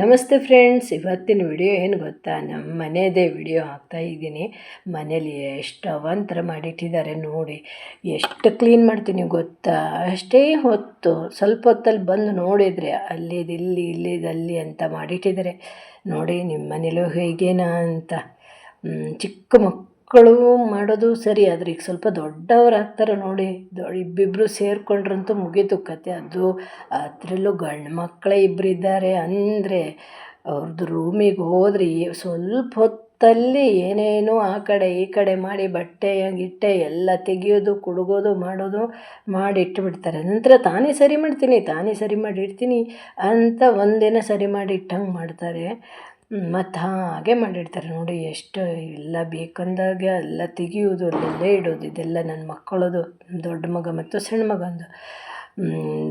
ನಮಸ್ತೆ ಫ್ರೆಂಡ್ಸ್, ಇವತ್ತಿನ ವಿಡಿಯೋ ಏನು ಗೊತ್ತಾ? ನಮ್ಮ ಮನೆಯದೇ ವಿಡಿಯೋ ಹಾಕ್ತಾ ಇದ್ದೀನಿ. ಮನೇಲಿ ಎಷ್ಟು ಅವಾಂತರ ಮಾಡಿಟ್ಟಿದ್ದಾರೆ ನೋಡಿ. ಎಷ್ಟು ಕ್ಲೀನ್ ಮಾಡ್ತೀನಿ ಗೊತ್ತಾ? ಅಷ್ಟೇ ಹೊತ್ತು ಸ್ವಲ್ಪ ಹೊತ್ತಲ್ಲಿ ಬಂದು ನೋಡಿದರೆ ಅಲ್ಲಿದು ಇಲ್ಲಿ ಇಲ್ಲಿದು ಅಲ್ಲಿ ಅಂತ ಮಾಡಿಟ್ಟಿದ್ದಾರೆ. ನೋಡಿ ನಿಮ್ಮ ಮನೇಲೂ ಹೇಗೇನಾ ಅಂತ. ಚಿಕ್ಕ ಚಿಕ್ಕ ಮಕ್ಕಳು ಮಾಡೋದು ಸರಿ, ಆದರೆ ಈಗ ಸ್ವಲ್ಪ ದೊಡ್ಡವ್ರು ಆಗ್ತಾರೆ ನೋಡಿ. ದೊ ಇಬ್ಬಿಬ್ಬರು ಸೇರಿಕೊಂಡ್ರಂತೂ ಮುಗೀತು ಕತೆ ಅದು. ಅದರಲ್ಲೂ ಗಂಡು ಮಕ್ಕಳೇ ಇಬ್ಬರು ಇದ್ದಾರೆ. ಅಂದರೆ ಅವ್ರದ್ದು ರೂಮಿಗೆ ಹೋದರೆ ಸ್ವಲ್ಪ ಹೊತ್ತಲ್ಲಿ ಏನೇನೋ ಆ ಕಡೆ ಈ ಕಡೆ ಮಾಡಿ ಬಟ್ಟೆ, ಗಿಟ್ಟೆ ಎಲ್ಲ ತೆಗಿಯೋದು, ಕುಡುಗೋದು, ಮಾಡೋದು ಮಾಡಿ ಇಟ್ಟುಬಿಡ್ತಾರೆ ನಂತರ ತಾನೇ ಸರಿ ಮಾಡ್ತೀನಿ, ತಾನೇ ಸರಿ ಮಾಡಿ ಇಡ್ತೀನಿ ಅಂತ ಒಂದಿನ ಸರಿ ಮಾಡಿ ಇಟ್ಟಂಗೆ ಮಾಡ್ತಾರೆ. ಮತ್ತು ಹಾಗೆ ಮಾಡಿಡ್ತಾರೆ ನೋಡಿ, ಎಷ್ಟು ಎಲ್ಲ ಬೇಕಂದಾಗ ಎಲ್ಲ ತೆಗಿಯೋದು, ಅಲ್ಲೆಲ್ಲ ಇಡೋದು, ಇದೆಲ್ಲ ನನ್ನ ಮಕ್ಕಳದು ದೊಡ್ಡ ಮಗ ಮತ್ತು ಸಣ್ಣ ಮಗಂದು.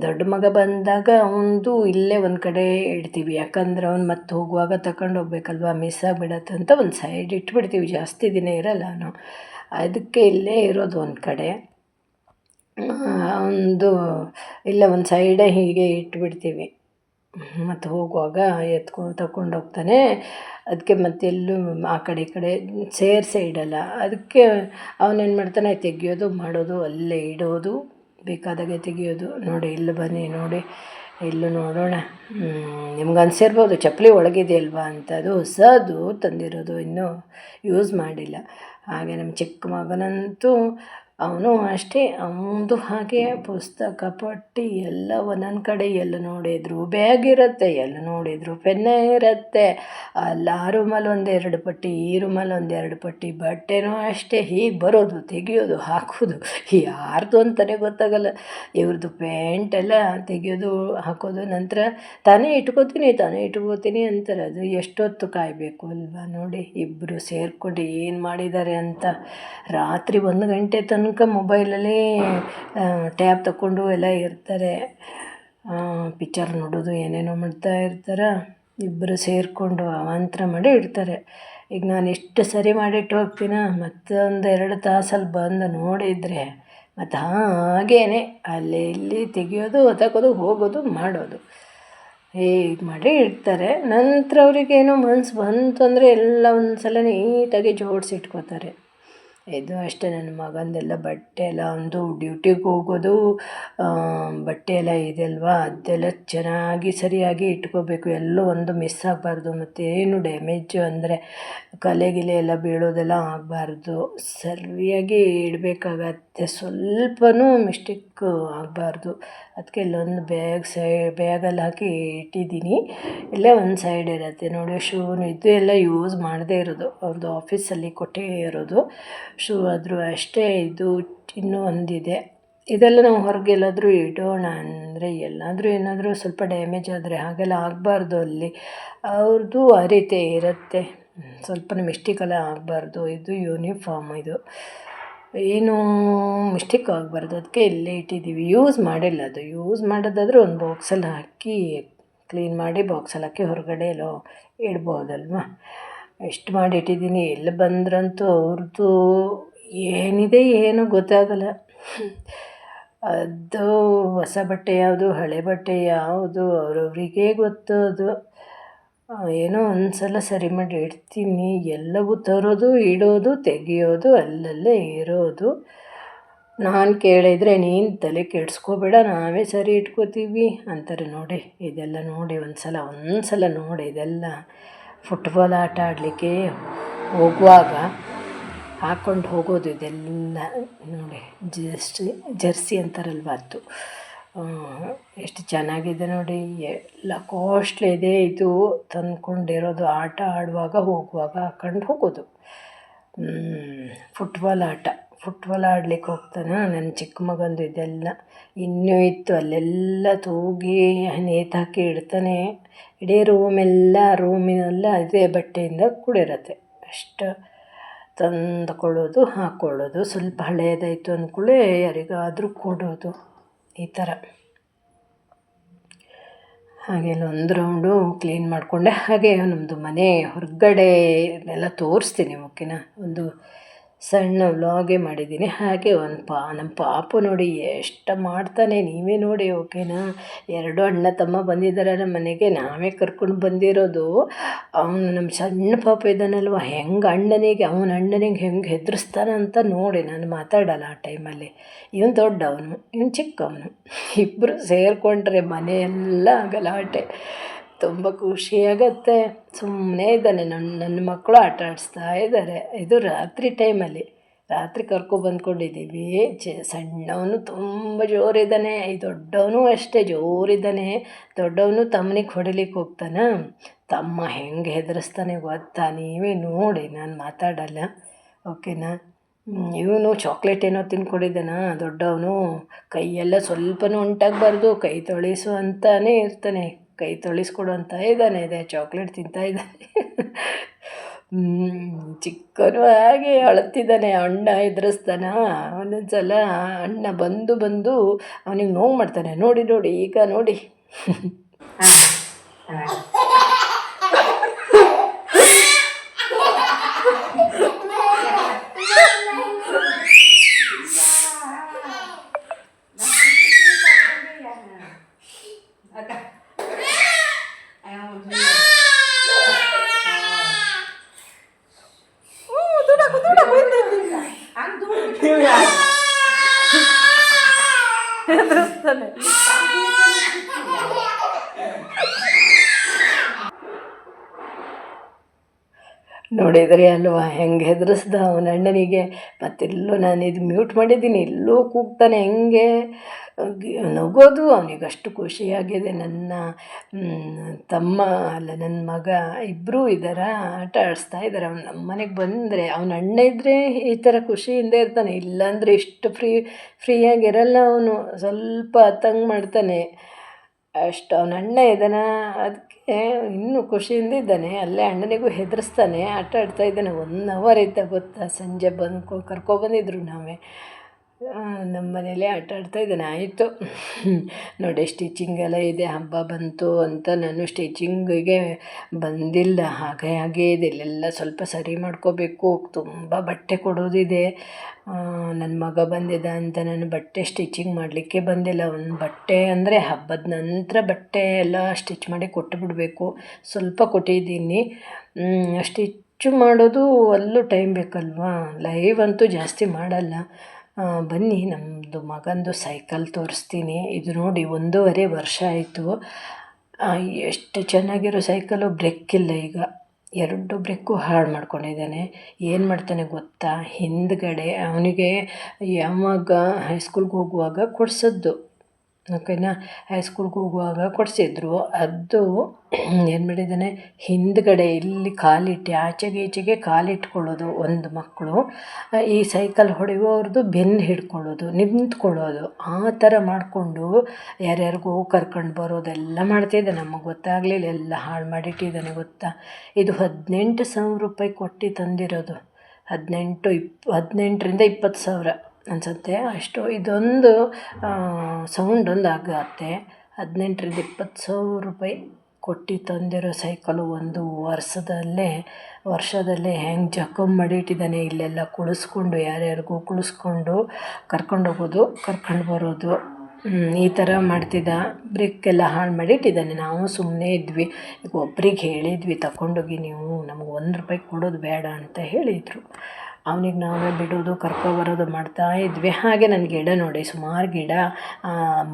ದೊಡ್ಡ ಮಗ ಬಂದಾಗ ಅವನದು ಇಲ್ಲೇ ಒಂದು ಕಡೆ ಇಡ್ತೀವಿ. ಯಾಕಂದ್ರೆ ಅವ್ನು ಮತ್ತೆ ಹೋಗುವಾಗ ತಗೊಂಡು ಹೋಗ್ಬೇಕಲ್ವ ಮಿಸ್ ಆಗಿಬಿಡತ್ತಂತ ಒಂದು ಸೈಡ್ ಇಟ್ಬಿಡ್ತೀವಿ, ಜಾಸ್ತಿ ದಿನ ಇರಲ್ಲ ಅವನು. ಅದಕ್ಕೆ ಇಲ್ಲೇ ಇರೋದು ಒಂದು ಕಡೆ. ಒಂದು ಇಲ್ಲ ಒಂದು ಸೈಡೇ ಹೀಗೆ ಇಟ್ಬಿಡ್ತೀವಿ. ಮತ್ತು ಹೋಗುವಾಗ ಎತ್ಕೊಂಡು ತಗೊಂಡು ಹೋಗ್ತಾನೆ. ಅದಕ್ಕೆ ಮತ್ತೆಲ್ಲೂ ಆ ಕಡೆ ಈ ಕಡೆ ಸೇರಿಸೇ ಇಡಲ್ಲ ಅದಕ್ಕೆ ಅವನೇನು ಮಾಡ್ತಾನೆ, ತೆಗಿಯೋದು, ಮಾಡೋದು, ಅಲ್ಲೇ ಇಡೋದು. ಬೇಕಾದಾಗೆ ತೆಗಿಯೋದು. ನೋಡಿ, ಇಲ್ಲಿ ಬನ್ನಿ, ನೋಡಿ. ಇಲ್ಲೂ ನೋಡೋಣ. ನಿಮ್ಗೆ ಅನ್ಸಿರ್ಬೋದು, ಚಪ್ಪಲಿ ಒಳಗಿದೆಯಲ್ವಾ ಅಂತ. ಅದು ಹೊಸದು ತಂದಿರೋದು, ಇನ್ನೂ ಯೂಸ್ ಮಾಡಿಲ್ಲ. ಹಾಗೆ ನಮ್ಮ ಚಿಕ್ಕ ಮಗನಂತೂ ಅವನು ಅಷ್ಟೇ ಅವನದು ಹಾಗೆ ಪುಸ್ತಕ, ಪಟ್ಟಿ ಎಲ್ಲ ಒಂದೊಂದು ಕಡೆ ಎಲ್ಲ ನೋಡಿದ್ರು ಬ್ಯಾಗ್ ಇರುತ್ತೆ ಎಲ್ಲ ನೋಡಿದ್ರು, ಪೆನ್ನೇ ಇರುತ್ತೆ. ಅಲ್ಲಿ ಆ ರೂಮಲ್ಲಿ ಒಂದೆರಡು ಪಟ್ಟಿ ಈ ರೂಮಲ್ಲಿ ಒಂದೆರಡು ಪಟ್ಟಿ, ಬಟ್ಟೆನೂ ಅಷ್ಟೇ, ಹೀಗೆ ಬರೋದು, ತೆಗಿಯೋದು, ಹಾಕೋದು, ಯಾರ್ದು ಅಂತಲೇ ಗೊತ್ತಾಗಲ್ಲ. ಇವ್ರದ್ದು ಪ್ಯಾಂಟ್ ಎಲ್ಲ ತೆಗಿಯೋದು, ಹಾಕೋದು, ನಂತರ ತಾನೇ ಇಟ್ಕೋತೀನಿ ತಾನೇ ಇಟ್ಕೋತೀನಿ ಅಂತಾರೆ. ಅದು ಎಷ್ಟೊತ್ತು ಕಾಯಬೇಕು ಅಲ್ವಾ, ನೋಡಿ ಇಬ್ಬರು ಸೇರಿಕೊಂಡು ಏನು ಮಾಡಿದ್ದಾರೆ ಅಂತ. ರಾತ್ರಿ ಒಂದು ಗಂಟೆ ತನಕ ಮೊಬೈಲಲ್ಲಿ ಟ್ಯಾಬ್ ತಗೊಂಡು ಎಲ್ಲ ಇರ್ತಾರೆ. ಪಿಕ್ಚರ್ ನೋಡೋದು ಏನೇನೋ ಮಾಡ್ತಾ ಇರ್ತಾರೆ. ಇಬ್ಬರು ಸೇರಿಕೊಂಡು ಅವಾಂತರ ಮಾಡಿ ಇಡ್ತಾರೆ. ಈಗ ನಾನು ಎಷ್ಟು ಸರಿ ಮಾಡಿಟ್ಟು ಹೋಗ್ತೀನ, ಮತ್ತೊಂದು ಎರಡು ತಾಸಲ್ಲಿ ಬಂದು ನೋಡಿದರೆ ಮತ್ತು ಹಾಗೇನೆ ಅಲ್ಲಿ ಇಲ್ಲಿ ತೆಗಿಯೋದು ತಗೋದು ಹೋಗೋದು, ಮಾಡೋದು. ಹೀಗೆ ಮಾಡಿ ಇಡ್ತಾರೆ. ನಂತರ ಅವ್ರಿಗೇನೋ ಮನ್ಸು ಬಂತು ಅಂದರೆ ಎಲ್ಲ ಒಂದು ಸಲ ನೀಟಾಗಿ ಜೋಡಿಸಿ ಇಟ್ಕೋತಾರೆ. ಇದು ಅಷ್ಟೇ ನನ್ನ ಮಗಂದೆಲ್ಲ ಬಟ್ಟೆ ಎಲ್ಲ ಒಂದು ಡ್ಯೂಟಿಗೆ ಹೋಗೋದು ಬಟ್ಟೆ ಎಲ್ಲ ಇದೆ ಅಲ್ವಾ? ಅದೆಲ್ಲ ಚೆನ್ನಾಗಿ ಸರಿಯಾಗಿ ಇಟ್ಕೋಬೇಕು. ಎಲ್ಲೂ ಒಂದು ಮಿಸ್ ಆಗಬಾರ್ದು ಮತ್ತು ಏನು ಡ್ಯಾಮೇಜ್ ಅಂದರೆ ಕಲೆ ಗಿಲೆ ಎಲ್ಲ ಬೀಳೋದೆಲ್ಲ ಆಗಬಾರ್ದು. ಸರಿಯಾಗಿ ಇಡಬೇಕಾಗತ್ತೆ. ಸ್ವಲ್ಪನೂ ಮಿಸ್ಟೇಕ್ ಆಗಬಾರ್ದು. ಅದಕ್ಕೆ ಇಲ್ಲೊಂದು ಬ್ಯಾಗ್ ಸೈ ಬ್ಯಾಗಲ್ಲಿ ಹಾಕಿ ಇಟ್ಟಿದ್ದೀನಿ. ಇಲ್ಲೇ ಒಂದು ಸೈಡ್ ಇರುತ್ತೆ. ನೋಡಿ ಶೂನು ಇದು ಎಲ್ಲ ಯೂಸ್ ಮಾಡದೇ ಇರೋದು. ಅವ್ರದ್ದು ಆಫೀಸಲ್ಲಿ ಕೊಟ್ಟೇ ಇರೋದು. ಶೂ ಆದರೂ ಅಷ್ಟೇ ಇದು ಇನ್ನೂ ಒಂದಿದೆ. ಇದೆಲ್ಲ ನಾವು ಹೊರಗೆಲ್ಲಾದರೂ ಇಡೋಣ ಅಂದರೆ ಎಲ್ಲಾದರೂ ಏನಾದರೂ ಸ್ವಲ್ಪ ಡ್ಯಾಮೇಜ್ ಆದರೆ ಹಾಗೆಲ್ಲ ಆಗಬಾರ್ದು ಅಲ್ಲಿ. ಅವ್ರದ್ದು ಆ ರೀತಿ ಇರುತ್ತೆ. ಸ್ವಲ್ಪ ಮಿಸ್ಟೇಕೆಲ್ಲ ಆಗಬಾರ್ದು. ಇದು ಯೂನಿಫಾರ್ಮ್ ಇದು. ಏನು ಮಿಸ್ಟೇಕ್ ಆಗಬಾರ್ದು. ಅದಕ್ಕೆ ಇಲ್ಲೇ ಇಟ್ಟಿದ್ದೀವಿ ಯೂಸ್ ಮಾಡಿಲ್ಲ ಅದು. ಯೂಸ್ ಮಾಡೋದಾದ್ರೆ ಒಂದು ಬಾಕ್ಸಲ್ಲಿ ಹಾಕಿ ಕ್ಲೀನ್ ಮಾಡಿ ಬಾಕ್ಸಲ್ಲಿ ಹಾಕಿ ಹೊರಗಡೆ ಎಲ್ಲೋ ಇಡ್ಬೋದಲ್ವ? ಎಷ್ಟು ಮಾಡಿ ಇಟ್ಟಿದ್ದೀನಿ. ಎಲ್ಲಿ ಬಂದ್ರಂತೂ ಅವ್ರದ್ದು ಏನಿದೆ ಏನೂ ಗೊತ್ತಾಗಲ್ಲ. ಅದು ಹೊಸ ಬಟ್ಟೆ ಯಾವುದು, ಹಳೆ ಬಟ್ಟೆ ಯಾವುದು, ಅವ್ರವ್ರಿಗೇ ಗೊತ್ತು ಅದು. ಏನೋ ಒಂದು ಸಲ ಸರಿ ಮಾಡಿ ಇಡ್ತೀನಿ. ಎಲ್ಲವೂ ತರೋದು, ಇಡೋದು, ತೆಗಿಯೋದು, ಅಲ್ಲಲ್ಲೇ ಇರೋದು. ನಾನು ಕೇಳಿದರೆ ನೀನು ತಲೆ ಕೆಡಿಸ್ಕೋಬೇಡ, ನಾವೇ ಸರಿ ಇಟ್ಕೋತೀವಿ ಅಂತಾರೆ. ನೋಡಿ, ಇದೆಲ್ಲ ನೋಡಿ ಒಂದು ಸಲ ಒಂದು ನೋಡಿ, ಇದೆಲ್ಲ. ಫುಟ್ಬಾಲ್ ಆಟ ಆಡಲಿಕ್ಕೆ ಹೋಗುವಾಗ ಹಾಕ್ಕೊಂಡು ಹೋಗೋದು ಇದೆಲ್ಲ ನೋಡಿ, ಜರ್ಸಿ ಜರ್ಸಿ ಅಂತಾರಲ್ವ ಅದು. ಎಷ್ಟು ಚೆನ್ನಾಗಿದೆ ನೋಡಿ, ಎಲ್ಲ ಕಾಸ್ಟ್ಲಿ ಇದೆ ಇದು ತಂದ್ಕೊಂಡಿರೋದು. ಆಟ ಆಡುವಾಗ ಹೋಗುವಾಗ ಹಾಕ್ಕೊಂಡು ಹೋಗೋದು. ಫುಟ್ಬಾಲ್ ಆಟ. ಫುಟ್ಬಾಲ್ ಆಡ್ಲಿಕ್ಕೆ ಹೋಗ್ತಾನೆ. ನನ್ನ ಚಿಕ್ಕ ಮಗಂದು ಇದೆಲ್ಲ ಇನ್ನೂ ಇತ್ತು. ಅಲ್ಲೆಲ್ಲ ತೂಗಿ ನೇತಾಕಿ ಇಡ್ತಾನೆ. ಇಡೀ ರೂಮೆಲ್ಲ ರೂಮಿನೆಲ್ಲ ಅದೇ ಬಟ್ಟೆಯಿಂದ ಕೂಡಿರತ್ತೆ. ಅಷ್ಟು ತಂದುಕೊಳ್ಳೋದು ಹಾಕ್ಕೊಳ್ಳೋದು ಸ್ವಲ್ಪ ಹಳೆಯದಾಯಿತು ಅಂದ್ಕೊಳ್ಳೇ ಯಾರಿಗಾದರೂ ಕೊಡೋದು ಈ ಥರ. ಹಾಗೆ ಒಂದು ರೌಂಡು ಕ್ಲೀನ್ ಮಾಡಿಕೊಂಡೆ. ಹಾಗೆ ನಮ್ಮದು ಮನೆ ಹೊರಗಡೆ ಎಲ್ಲ ತೋರಿಸ್ತೀನಿ ಓಕೆನಾ ಒಂದು ಸಣ್ಣ ವ್ಲಾಗೇ ಮಾಡಿದ್ದೀನಿ. ಹಾಗೆ ಒಂದು ಪಾ ನಮ್ಮ ಪಾಪು ನೋಡಿ ಎಷ್ಟು ಮಾಡ್ತಾನೆ ನೀವೇ ನೋಡಿ, ಓಕೆನಾ? ಎರಡು ಅಣ್ಣ ತಮ್ಮ ಬಂದಿದ್ದಾರೆ ನಮ್ಮ ಮನೆಗೆ, ನಾವೇ ಕರ್ಕೊಂಡು ಬಂದಿರೋದು. ಅವನು ನಮ್ಮ ಸಣ್ಣ ಪಾಪ ಇದ್ದಾನಲ್ವ ಹೆಂಗೆ ಅಣ್ಣನಿಗೆ, ಅವನ ಅಣ್ಣನಿಗೆ ಹೆಂಗೆ ಹೆದರಿಸ್ತಾನೆ ಅಂತ ನೋಡಿ ನಾನು ಮಾತಾಡಲ್ಲ ಆ ಟೈಮಲ್ಲಿ. ಇವನು ದೊಡ್ಡವನು, ಇವನು ಚಿಕ್ಕವನು. ಇಬ್ಬರು ಸೇರಿಕೊಂಡ್ರೆ ಮನೆಯೆಲ್ಲ ಗಲಾಟೆ. ತುಂಬ ಖುಷಿಯಾಗತ್ತೆ ಸುಮ್ಮನೆ ಇದ್ದಾನೆ. ನನ್ನ ನನ್ನ ಮಕ್ಕಳು ಆಟ ಆಡಿಸ್ತಾ ಇದ್ದಾರೆ ಇದು ರಾತ್ರಿ ಟೈಮಲ್ಲಿ. ರಾತ್ರಿ ಕರ್ಕೊಬಂದ್ಕೊಂಡಿದ್ದೀವಿ ಚ ಸಣ್ಣವನು ತುಂಬ ಜೋರಿದ್ದಾನೆ. ಈ ದೊಡ್ಡವನು ಅಷ್ಟೇ ಜೋರಿದ್ದಾನೆ. ದೊಡ್ಡವನು ತಮ್ಮನಿಗೆ ಹೊಡಿಲಿಕ್ಕೆ ಹೋಗ್ತಾನ. ತಮ್ಮ ಹೆಂಗೆ ಹೆದರಿಸ್ತಾನೆ ಗೊತ್ತಾ? ನೀವೇ ನೋಡಿ. ನಾನು ಮಾತಾಡಲ್ಲ. ಓಕೆನಾ? ಇವನು ಚಾಕ್ಲೇಟ್ ಏನೋ ತಿನ್ಕೊಂಡಿದ್ದಾನ. ದೊಡ್ಡವನು ಕೈಯೆಲ್ಲ ಸ್ವಲ್ಪನೂ ಉಂಟಾಗಬಾರ್ದು. ಕೈ ತೊಳಿಸು ಅಂತಾನೆ ಇರ್ತಾನೆ. ಕೈ ತೊಳಿಸ್ಕೊಡು ಅಂತ ಇದ್ದಾನೆ, ಇದೆ ಚಾಕ್ಲೇಟ್ ತಿಂತಾ ಇದ್ದಾನೆ. ಚಿಕ್ಕನು ಹಾಗೆ ಅಳುತ್ತಿದ್ದಾನೆ ಅಣ್ಣ ಎದುರಿಸ್ತಾನ. ಒಂದೊಂದು ಸಲ ಅಣ್ಣ ಬಂದು ಬಂದು ಅವನಿಗೆ ನೋವು ಮಾಡ್ತಾನೆ. ನೋಡಿ ನೋಡಿ, ಈಗ ನೋಡಿ. ನೋಡಿದ್ರಿ ಅಲ್ವಾ, ಹೆಂಗೆ ಹೆದರಿಸ್ದ ಅವನ ಅಣ್ಣನಿಗೆ. ಮತ್ತೆಲ್ಲೂ ನಾನು ಇದು ಮ್ಯೂಟ್ ಮಾಡಿದ್ದೀನಿ, ಎಲ್ಲೋ ಕೂಗ್ತಾನೆ ಹೆಂಗೆ. ನಗೋದು, ಅವನಿಗೆ ಅಷ್ಟು ಖುಷಿಯಾಗಿದೆ. ನನ್ನ ತಮ್ಮ, ಅಲ್ಲ ನನ್ನ ಮಗ ಇಬ್ಬರೂ ಇದ್ದಾರ ಆಟ ಆಡಿಸ್ತಾ ಇದ್ದಾರೆ ಅವ್ನು ನಮ್ಮ ಮನೆಗೆ ಬಂದರೆ, ಅವನ ಅಣ್ಣ ಇದ್ದರೆ ಈ ಥರ ಖುಷಿಯಿಂದ ಇರ್ತಾನೆ. ಇಲ್ಲಾಂದರೆ ಇಷ್ಟು ಫ್ರೀ ಫ್ರೀಯಾಗಿರಲ್ಲ ಅವನು. ಸ್ವಲ್ಪ ತಂಗ್ ಮಾಡ್ತಾನೆ. ಅಷ್ಟು ಅವನ ಅಣ್ಣ ಇದ್ದಾನ ಅದಕ್ಕೆ ಇನ್ನೂ ಖುಷಿಯಿಂದ ಇದ್ದಾನೆ. ಅಲ್ಲೇ ಅಣ್ಣನಿಗೂ ಹೆದರಿಸ್ತಾನೆ. ಆಟ ಆಡ್ತಾ ಇದ್ದಾನೆ. ಒನ್ ಅವರ್ ಇದ್ದ ಗೊತ್ತಾ? ಸಂಜೆ ಬಂದು ಕರ್ಕೊಬಂದಿದ್ರು ನಾವೇ. ನಮ್ಮ ಮನೇಲಿ ಆಟ ಆಡ್ತಾ ಇದ್ದಾನೆ. ಆಯಿತು. ನೋಡಿ ಸ್ಟಿಚಿಂಗ್ ಎಲ್ಲ ಇದೆ. ಹಬ್ಬ ಬಂತು ಅಂತ ನಾನು ಸ್ಟಿಚಿಂಗಿಗೆ ಬಂದಿಲ್ಲ. ಹಾಗೆ ಹಾಗೆ ಇದೆ. ಇಲ್ಲೆಲ್ಲ ಸ್ವಲ್ಪ ಸರಿ ಮಾಡ್ಕೋಬೇಕು. ತುಂಬ ಬಟ್ಟೆ ಕೊಡೋದಿದೆ. ನನ್ನ ಮಗ ಬಂದಿದ್ದ ಅಂತ ನಾನು ಬಟ್ಟೆ ಸ್ಟಿಚಿಂಗ್ ಮಾಡಲಿಕ್ಕೆ ಬಂದಿಲ್ಲ. ಒಂದು ಬಟ್ಟೆ ಅಂದರೆ ಹಬ್ಬದ ನಂತರ ಬಟ್ಟೆ ಎಲ್ಲ ಸ್ಟಿಚ್ ಮಾಡಿ ಕೊಟ್ಟು ಬಿಡಬೇಕು. ಸ್ವಲ್ಪ ಕೊಟ್ಟಿದ್ದೀನಿ. ಸ್ಟಿಚ್ ಮಾಡೋದು ಅಲ್ಲೂ ಟೈಮ್ ಬೇಕಲ್ವಾ? ಲೈವ್ ಅಂತೂ ಜಾಸ್ತಿ ಮಾಡಲ್ಲ. ಬನ್ನಿ ನಮ್ಮದು ಮಗಂದು ಸೈಕಲ್ ತೋರಿಸ್ತೀನಿ. ಇದು ನೋಡಿ, ಒಂದೂವರೆ ವರ್ಷ ಆಯಿತು. ಎಷ್ಟು ಚೆನ್ನಾಗಿರೋ ಸೈಕಲು ಬ್ರೇಕ್ ಇಲ್ಲ ಈಗ. ಎರಡು ಬ್ರೇಕು ಹಾಳು ಮಾಡ್ಕೊಂಡಿದ್ದಾನೆ. ಏನು ಮಾಡ್ತಾನೆ ಗೊತ್ತಾ? ಹಿಂದ್ಗಡೆ, ಅವನಿಗೆ ಯಾವಾಗ ಹೈಸ್ಕೂಲ್ಗೆ ಹೋಗುವಾಗ ಕೊಡ್ಸದ್ದು ಓಕೆನಾ ಹೈಸ್ಕೂಲ್ಗೆ ಹೋಗುವಾಗ ಕೊಡಿಸಿದ್ರು. ಅದು ಏನು ಮಾಡಿದ್ದಾನೆ, ಹಿಂದ್ಗಡೆ ಇಲ್ಲಿ ಕಾಲಿಟ್ಟು, ಆಚೆಗೆ ಈಚೆಗೆ ಕಾಲಿಟ್ಕೊಳ್ಳೋದು ಒಂದು ಮಕ್ಕಳು. ಈ ಸೈಕಲ್ ಹೊಡೆಯುವವ್ರದ್ದು ಬೆನ್ನು ಹಿಡ್ಕೊಳ್ಳೋದು, ನಿಂತ್ಕೊಳ್ಳೋದು. ಆ ಥರ ಮಾಡಿಕೊಂಡು ಯಾರ್ಯಾರಿಗೂ ಕರ್ಕೊಂಡು ಬರೋದೆಲ್ಲ ಮಾಡ್ತಿದ್ದೆ. ನಮಗೆ ಗೊತ್ತಾಗಲಿಲ್ಲ, ಎಲ್ಲ ಹಾಳು ಮಾಡಿಟ್ಟಿದ್ದಾನೆ ಗೊತ್ತಾ? ಇದು ಹದಿನೆಂಟು ಸಾವಿರ ರೂಪಾಯಿ ಕೊಟ್ಟು ತಂದಿರೋದು. ಹದಿನೆಂಟು, ಇಪ್, ಹದಿನೆಂಟರಿಂದ ಇಪ್ಪತ್ತು ಸಾವಿರ. ಅನಿಸುತ್ತೆ. ಅಷ್ಟು ಇದೊಂದು ಸೌಂಡ್ ಒಂದು ಆಗುತ್ತೆ. ಹದಿನೆಂಟರಿಂದ ಇಪ್ಪತ್ತು ಸಾವಿರ ರೂಪಾಯಿ ಕೊಟ್ಟು ತಂದಿರೋ ಸೈಕಲು ಒಂದು ವರ್ಷದಲ್ಲೇ ವರ್ಷದಲ್ಲೇ ಹೆಂಗೆ ಜಖಮ್ ಮಾಡಿ ಇಟ್ಟಿದ್ದಾನೆ ಇಲ್ಲೆಲ್ಲ ಕುಳಿಸ್ಕೊಂಡು, ಯಾರ್ಯಾರಿಗೂ ಕುಳಿಸ್ಕೊಂಡು ಕರ್ಕೊಂಡು ಹೋಗೋದು, ಕರ್ಕೊಂಡು ಬರೋದು. ಈ ಥರ ಮಾಡ್ತಿದ್ದ ಬ್ರಿಕ್ ಎಲ್ಲ ಹಾಳು ಮಾಡಿ ಇಟ್ಟಿದ್ದಾನೆ ನಾವು ಸುಮ್ಮನೆ ಇದ್ವಿ. ಈಗ ಒಬ್ರಿಗೆ ಹೇಳಿದ್ವಿ ತಗೊಂಡೋಗಿ ನೀವು ನಮಗೆ ಒಂದು ರೂಪಾಯಿ ಕೊಡೋದು ಬೇಡ ಅಂತ ಹೇಳಿದರು. ಅವನಿಗೆ ನಾವೇ ಬಿಡೋದು, ಕರ್ಕೊಬರೋದು ಮಾಡ್ತಾ ಇದ್ವಿ. ಹಾಗೆ ನನ್ನ ಗಿಡ ನೋಡಿ, ಸುಮಾರು ಗಿಡ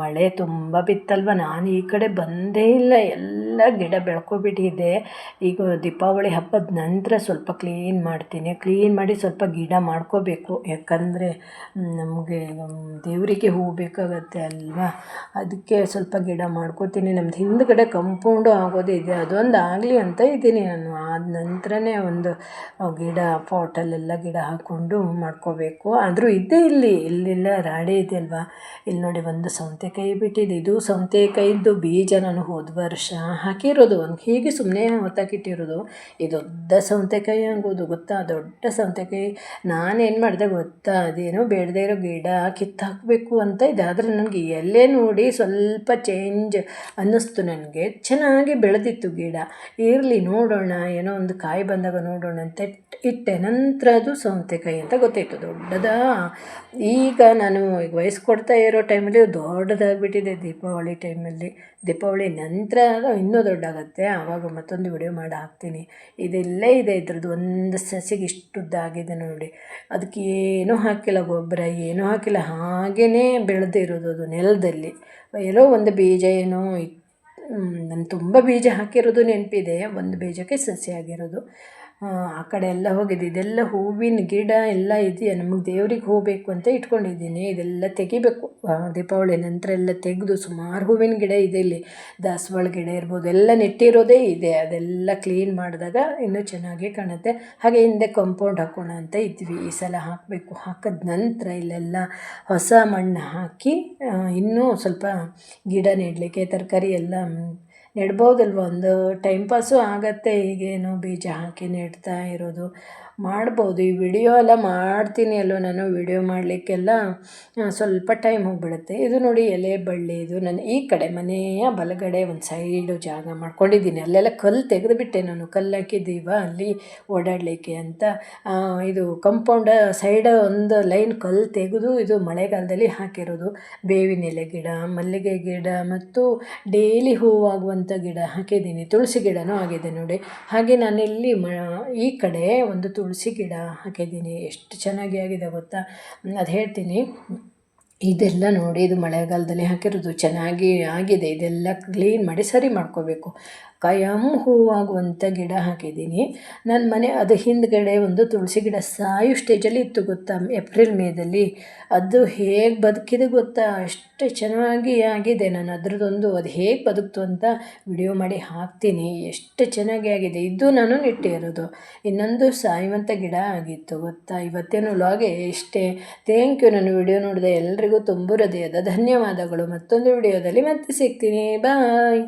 ಮಳೆ ತುಂಬ ಬಿತ್ತಲ್ವ? ನಾನು ಈ ಕಡೆ ಬಂದೇ ಇಲ್ಲ. ಎಲ್ಲ ಗಿಡ ಬೆಳ್ಕೊಬಿಟ್ಟಿದೆ. ಈಗ ದೀಪಾವಳಿ ಹಬ್ಬದ ನಂತರ ಸ್ವಲ್ಪ ಕ್ಲೀನ್ ಮಾಡ್ತೀನಿ. ಕ್ಲೀನ್ ಮಾಡಿ ಸ್ವಲ್ಪ ಗಿಡ ಮಾಡ್ಕೋಬೇಕು. ಯಾಕಂದರೆ ನಮಗೆ ದೇವರಿಗೆ ಹೂ ಬೇಕಾಗತ್ತೆ ಅಲ್ವಾ? ಅದಕ್ಕೆ ಸ್ವಲ್ಪ ಗಿಡ ಮಾಡ್ಕೋತೀನಿ. ನಮ್ದು ಹಿಂದ್ಗಡೆ ಕಂಪೌಂಡು ಆಗೋದೇ ಇದೆ. ಅದೊಂದು ಆಗಲಿ ಅಂತ ಇದ್ದೀನಿ ನಾನು. ಆದ ನಂತರನೇ ಒಂದು ಗಿಡ ಪಾಟಲ್ಲೆಲ್ಲ ಗಿಡ ಹಾಕ್ಕೊಂಡು ಮಾಡ್ಕೋಬೇಕು. ಆದರೂ ಇದೆ ಇಲ್ಲಿ. ಇಲ್ಲೆಲ್ಲ ರಾಡಿ ಇದೆ ಅಲ್ವಾ? ಇಲ್ಲಿ ನೋಡಿ ಒಂದು ಸೌತೆಕಾಯಿ ಬಿಟ್ಟಿದೆ. ಇದು ಸೌತೆಕಾಯಿದ್ದು ಬೀಜ ನಾನು ಹೋದ ವರ್ಷ. ಹಾಕಿರೋದು ಹೀಗೆ ಸುಮ್ಮನೆ ಹೊತ್ತಾಕಿಟ್ಟಿರೋದು ಇದು ದೊಡ್ಡ ಸೌತೆಕಾಯಿ ಆಗೋದು ಗೊತ್ತಾ? ದೊಡ್ಡ ಸೌತೆಕಾಯಿ. ನಾನೇನು ಮಾಡಿದೆ ಗೊತ್ತಾ? ಅದೇನೋ ಬೇಡದೇ ಇರೋ ಗಿಡ ಕಿತ್ತಾಕಬೇಕು ಅಂತ ಇದೆ. ಆದರೆ ನನಗೆ ಎಲ್ಲೇ ನೋಡಿ ಸ್ವಲ್ಪ ಚೇಂಜ್ ಅನ್ನಿಸ್ತು ನನಗೆ. ಚೆನ್ನಾಗಿ ಬೆಳೆದಿತ್ತು ಗಿಡ. ಇರಲಿ, ನೋಡೋಣ. ಏನೋ ಒಂದು ಕಾಯಿ ಬಂದಾಗ ನೋಡೋಣ ಅಂತ ಇಟ್- ಇಟ್ಟೆ. ನಂತರ ಅದು ಸೌತೆಕಾಯಿ ಅಂತ ಗೊತ್ತಾಯಿತು. ದೊಡ್ಡದ? ಈಗ ನಾನು ಈಗ ವಯಸ್ಸು ಕೊಡ್ತಾ ಇರೋ ಟೈಮಲ್ಲಿ ದೊಡ್ಡದಾಗಿಬಿಟ್ಟಿದೆ ದೀಪಾವಳಿ ಟೈಮಲ್ಲಿ ದೀಪಾವಳಿ ನಂತರ, ಇನ್ನೂ ದೊಡ್ಡಾಗತ್ತೆ. ಆವಾಗ ಮತ್ತೊಂದು ವಿಡಿಯೋ ಮಾಡಿ ಹಾಕ್ತೀನಿ. ಇದೆಲ್ಲೇ ಇದೆ ಇದ್ರದ್ದು. ಒಂದು ಸಸಿಗೆ ಇಷ್ಟುದ್ದಾಗಿದೆ ನೋಡಿ. ಅದಕ್ಕೆ ಏನೂ ಹಾಕಿಲ್ಲ ಗೊಬ್ಬರ, ಏನೂ ಹಾಕಿಲ್ಲ. ಹಾಗೇ ಬೆಳೆದಿರೋದು ಅದು ನೆಲದಲ್ಲಿ. ಎಲ್ಲೋ ಒಂದು ಬೀಜ ಏನೋ ನಾನು ತುಂಬ ಬೀಜ ಹಾಕಿರೋದು ನೆನಪಿದೆ. ಒಂದು ಬೀಜಕ್ಕೆ ಸಸಿ ಆಗಿರೋದು. ಆ ಕಡೆ ಎಲ್ಲ ಹೋಗಿದೆ ಇದೆಲ್ಲ ಹೂವಿನ ಗಿಡ ಎಲ್ಲ ಇದೆಯಾ? ನಮಗೆ ದೇವ್ರಿಗೆ ಹೋಗಬೇಕು ಬೇಕು ಅಂತ ಇಟ್ಕೊಂಡಿದ್ದೀನಿ. ಇದೆಲ್ಲ ತೆಗಿಬೇಕು. ದೀಪಾವಳಿ ನಂತರ ಎಲ್ಲ ತೆಗೆದು ಸುಮಾರು ಹೂವಿನ ಗಿಡ ಇದೆ ಇಲ್ಲಿ. ದಾಸವಾಳ ಗಿಡ ಇರ್ಬೋದು, ಎಲ್ಲ ನೆಟ್ಟಿರೋದೇ ಇದೆ. ಅದೆಲ್ಲ ಕ್ಲೀನ್ ಮಾಡಿದಾಗ ಇನ್ನೂ ಚೆನ್ನಾಗಿ ಕಾಣುತ್ತೆ. ಹಾಗೆ ಹಿಂದೆ ಕಾಂಪೌಂಡ್ ಹಾಕೋಣ ಅಂತ ಇದ್ವಿ. ಈ ಸಲ ಹಾಕಬೇಕು. ಹಾಕಿದ ನಂತರ ಇಲ್ಲೆಲ್ಲ ಹೊಸ ಮಣ್ಣು ಹಾಕಿ ಇನ್ನೂ ಸ್ವಲ್ಪ ಗಿಡ ನೆಡಲಿಕ್ಕೆ, ತರಕಾರಿ ಎಲ್ಲ ನೆಡ್ಬೋದಲ್ವ? ಒಂದು ಟೈಮ್ ಪಾಸು ಆಗತ್ತೆ ಈಗೇನು ಬೀಜ ಹಾಕಿ ನೆಡ್ತಾ ಇರೋದು. ಮಾಡ್ಬೋದು. ಈ ವಿಡಿಯೋ ಎಲ್ಲ ಮಾಡ್ತೀನಿ ಅಲ್ವ ನಾನು? ವಿಡಿಯೋ ಮಾಡಲಿಕ್ಕೆಲ್ಲ ಸ್ವಲ್ಪ ಟೈಮ್ ಹೋಗಿಬಿಡುತ್ತೆ. ಇದು ನೋಡಿ ಎಲೆ ಬಳ್ಳಿ, ಇದು ನಾನು ಈ ಕಡೆ ಮನೆಯ ಬಲಗಡೆ ಒಂದು ಸೈಡು ಜಾಗ ಮಾಡ್ಕೊಂಡಿದ್ದೀನಿ. ಅಲ್ಲೆಲ್ಲ ಕಲ್ಲು ತೆಗೆದುಬಿಟ್ಟೆ ನಾನು. ಕಲ್ಲು ಹಾಕಿದ್ದೀವ, ಅಲ್ಲಿ ಓಡಾಡಲಿಕ್ಕೆ ಅಂತ. ಇದು ಕಂಪೌಂಡ ಸೈಡ್ ಒಂದು ಲೈನ್ ಕಲ್ಲು ತೆಗೆದು ಇದು ಮಳೆಗಾಲದಲ್ಲಿ ಹಾಕಿರೋದು. ಬೇವಿನ ಎಲೆ ಗಿಡ, ಮಲ್ಲಿಗೆ ಗಿಡ ಮತ್ತು ಡೈಲಿ ಹೂವಾಗುವಂಥ ಗಿಡ ಹಾಕಿದ್ದೀನಿ. ತುಳಸಿ ಗಿಡನೂ ಆಗಿದೆ ನೋಡಿ. ಹಾಗೆ ನಾನಿಲ್ಲಿ ಮ, ಈ ಕಡೆ ಒಂದು ತುಳಸಿ ಗಿಡ ಹಾಕಿದ್ದೀನಿ, ಎಷ್ಟು ಚೆನ್ನಾಗಿ ಆಗಿದೆ ಗೊತ್ತಾ? ಅದು ಹೇಳ್ತೀನಿ. ಇದೆಲ್ಲ ನೋಡಿ ಇದು ಮಳೆಗಾಲದಲ್ಲಿ ಹಾಕಿರೋದು ಚೆನ್ನಾಗಿ ಆಗಿದೆ. ಇದೆಲ್ಲ ಕ್ಲೀನ್ ಮಾಡಿ ಸರಿ ಮಾಡ್ಕೋಬೇಕು. ಕಾಯಂ ಹೂವಾಗುವಂಥ ಗಿಡ ಹಾಕಿದ್ದೀನಿ. ನನ್ನ ಮನೆ ಅದು ಹಿಂದ್ಗಡೆ ಒಂದು ತುಳಸಿ ಗಿಡ ಸಾಯು ಸ್ಟೇಜಲ್ಲಿ ಇತ್ತು ಗೊತ್ತಾ? ಏಪ್ರಿಲ್ ಮೇದಲ್ಲಿ. ಅದು ಹೇಗೆ ಬದುಕಿದೆ ಗೊತ್ತಾ? ಅಷ್ಟು ಚೆನ್ನಾಗಿ ಆಗಿದೆ. ನಾನು ಅದರದೊಂದು ಅದು ಹೇಗೆ ಬದುಕ್ತು ಅಂತ ವಿಡಿಯೋ ಮಾಡಿ ಹಾಕ್ತೀನಿ. ಎಷ್ಟು ಚೆನ್ನಾಗಿ ಆಗಿದೆ. ಇದು ನಾನು ನೆಟ್ಟಿರೋದು ಇನ್ನೊಂದು ಸಾಯುವಂಥ ಗಿಡ ಆಗಿತ್ತು ಗೊತ್ತಾ? ಇವತ್ತೇನು ಲಾಗೆ ಇಷ್ಟೇ. ಥ್ಯಾಂಕ್ ಯು ನಾನು ವಿಡಿಯೋ ನೋಡಿದೆ ಎಲ್ರಿಗೂ ತುಂಬ ಹೃದಯದ ಧನ್ಯವಾದಗಳು. ಮತ್ತೊಂದು ವಿಡಿಯೋದಲ್ಲಿ ಮತ್ತೆ ಸಿಗ್ತೀನಿ. ಬಾಯ್